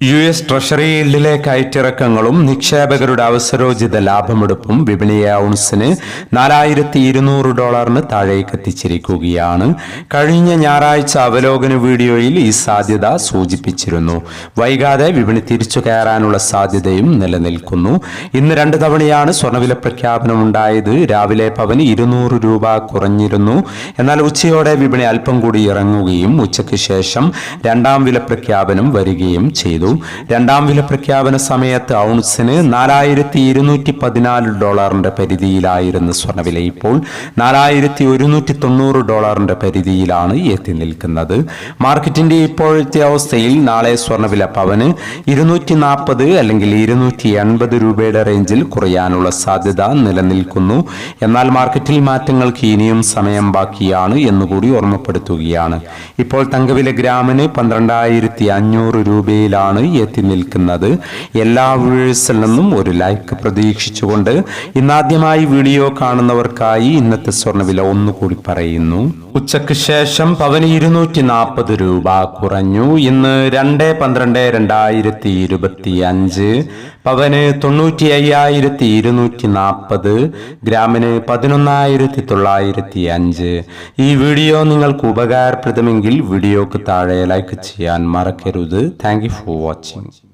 U S treasury ഇല്ലിലെ കയറ്റിറക്കങ്ങളും നിക്ഷേപകരുടെ അവസരോചിത ലാഭമെടുപ്പും വിപണിയെ ഔൺസിന് നാലായിരത്തി ഇരുന്നൂറ് ഡോളറിന് താഴേക്ക് എത്തിച്ചിരിക്കുകയാണ്. കഴിഞ്ഞ ഞായറാഴ്ച അവലോകന വീഡിയോയിൽ ഈ സാധ്യത സൂചിപ്പിച്ചിരുന്നു. വൈകാതെ വിപണി തിരിച്ചു കയറാനുള്ള സാധ്യതയും നിലനിൽക്കുന്നു. ഇന്ന് രണ്ട് തവണയാണ് സ്വർണവില പ്രഖ്യാപനമുണ്ടായത് രാവിലെ പവന് ഇരുന്നൂറ് രൂപ കുറഞ്ഞിരുന്നു. എന്നാൽ ഉച്ചയോടെ വിപണി അല്പം കൂടി ഇറങ്ങുകയും ഉച്ചയ്ക്ക് ശേഷം രണ്ടാം വില പ്രഖ്യാപനം വരികയും ചെയ്തു. രണ്ടാം വില പ്രഖ്യാപന സമയത്ത് ഔൺസിന് നാലായിരത്തി ഇരുന്നൂറ്റി പതിനാല് ഡോളറിന്റെ പരിധിയിലായിരുന്നു സ്വർണവില ഇപ്പോൾ നാലായിരത്തി ഒരുന്നൂറ്റി തൊണ്ണൂറ് ഡോളറിന്റെ പരിധിയിലാണ് എത്തി നിൽക്കുന്നത്. മാർക്കറ്റിന്റെ ഇപ്പോഴത്തെ അവസ്ഥയിൽ നാളെ സ്വർണവില പവന് ഇരുന്നൂറ്റി നാൽപ്പത് അല്ലെങ്കിൽ ഇരുന്നൂറ്റി എൺപത് രൂപയുടെ റേഞ്ചിൽ കുറയാനുള്ള സാധ്യത നിലനിൽക്കുന്നു. എന്നാൽ മാർക്കറ്റിൽ മാറ്റങ്ങൾക്ക് ഇനിയും സമയം ബാക്കിയാണ് എന്നുകൂടി ഓർമ്മപ്പെടുത്തുകയാണ്. ഇപ്പോൾ തങ്കവില ഗ്രാമിന് പന്ത്രണ്ടായിരത്തി അഞ്ഞൂറ് രൂപയിലാണ് എത്തി നിൽക്കുന്നത്. എല്ലാ വ്യൂവേഴ്സിൽ നിന്നും ഒരു ലൈക്ക് പ്രതീക്ഷിച്ചുകൊണ്ട് ഇന്നാദ്യമായി വീഡിയോ കാണുന്നവർക്കായി ഇന്നത്തെ സ്വർണവില ഒന്നുകൂടി പറയുന്നു. ഉച്ചയ്ക്ക് ശേഷം പവന് ഇരുന്നൂറ്റി നാൽപ്പത് രൂപ കുറഞ്ഞു. ഇന്ന് രണ്ട് പന്ത്രണ്ട് രണ്ടായിരത്തി ഇരുപത്തി അഞ്ച് പവന് തൊണ്ണൂറ്റി അയ്യായിരത്തി ഇരുന്നൂറ്റി നാൽപ്പത് ഗ്രാമിന് പതിനൊന്നായിരത്തി തൊള്ളായിരത്തി അഞ്ച് ഈ വീഡിയോ നിങ്ങൾക്ക് ഉപകാരപ്രദമെങ്കിൽ വീഡിയോക്ക് താഴെ ലൈക്ക് ചെയ്യാൻ മറക്കരുത്. Thank you for watching